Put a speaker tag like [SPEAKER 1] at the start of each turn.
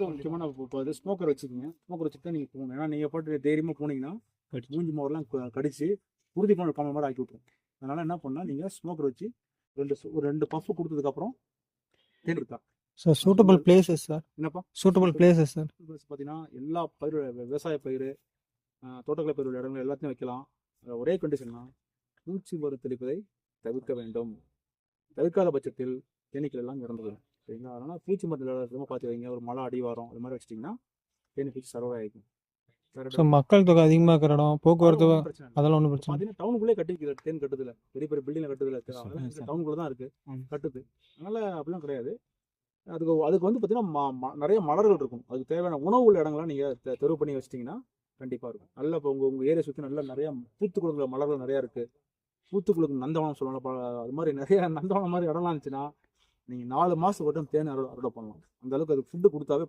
[SPEAKER 1] முக்கியமான இப்போ அது ஸ்மோக்கர் வச்சுக்கோங்க. ஸ்மோக்கர் வச்சுட்டு தான் நீங்கள் போகணும் ஏன்னா நீங்கள் பாட்டு தைரியமாக போனீங்கன்னா மூஞ்சி மோரெல்லாம் க- கடிச்சு உறுதி பண்ண கம்ம மாதிரி ஆக்கி விட்ரும் அதனால என்ன பண்ணால் நீங்கள் ஸ்மோக்கர் வச்சு ரெண்டு ஒரு ரெண்டு பஃப் கொடுத்ததுக்கப்புறம் தேன் எடுத்தா
[SPEAKER 2] சார் சூட்டபிள் பிளேசஸ் சார்
[SPEAKER 1] என்னப்பா?
[SPEAKER 2] சூட்டபிள் பிளேசஸ் சார்
[SPEAKER 1] பார்த்தீங்கன்னா எல்லா பயிர் விவசாய பயிர் தோட்டக்கலை பயிர் உள்ள இடங்கள் எல்லாத்தையும் வைக்கலாம். ஒரே கண்டிஷன் தான் பூச்சி மருந்து தெளிப்பதை தவிர்க்க வேண்டும். தவிர்க்காத பட்சத்தில் தேனீக்கள் எல்லாம் இறந்து போயிடும் சரிங்களா? அதனால் பூச்சி மருந்து இல்லாத பார்த்து வைங்க. ஒரு மழை அடிவாரம் அது மாதிரி வச்சிட்டிங்கன்னா பூச்சி சர்வை ஆகிக்கும்
[SPEAKER 2] ஸோ மக்கள் தொகை அதிகமாக இருக்கிற இடம் போக்குவரத்து அதெல்லாம் ஒன்றும் பிரச்சனை.
[SPEAKER 1] பார்த்தீங்கன்னா டவுனுக்குள்ளே கட்டி தேன் கட்டுதில்ல பெரிய பெரிய பில்டிங்ல கட்டுதில்ல. டவுனுக்குள்ள தான் இருக்கு.
[SPEAKER 2] ம்.
[SPEAKER 1] கட்டுது. அதனால அப்படிலாம் கிடையாது. அதுக்கு அதுக்கு வந்து பார்த்தீங்கன்னா நிறைய மலர்கள் இருக்கும். அதுக்கு தேவையான உணவு உள்ள இடங்கள்லாம் நீங்கள் தெருவு பண்ணி வச்சிட்டிங்கன்னா கண்டிப்பாக இருக்கும். நல்ல இப்போ உங்கள் உங்கள் ஏரியா சுற்றி நல்லா நிறைய பூத்து கொடுக்குற மலர்கள் நிறையா இருக்குது பூத்து கொடுக்குற நந்தவனம் ப- அது மாதிரி நிறைய நந்தவனம் மாதிரி இடம்லாம் இருந்துச்சுன்னா நீங்கள் நாலு மாதம் மட்டும் தேன் அறுவடை அறுவடை பண்ணலாம். அந்த அளவுக்கு அது ஃபுட்டு கொடுத்தாவே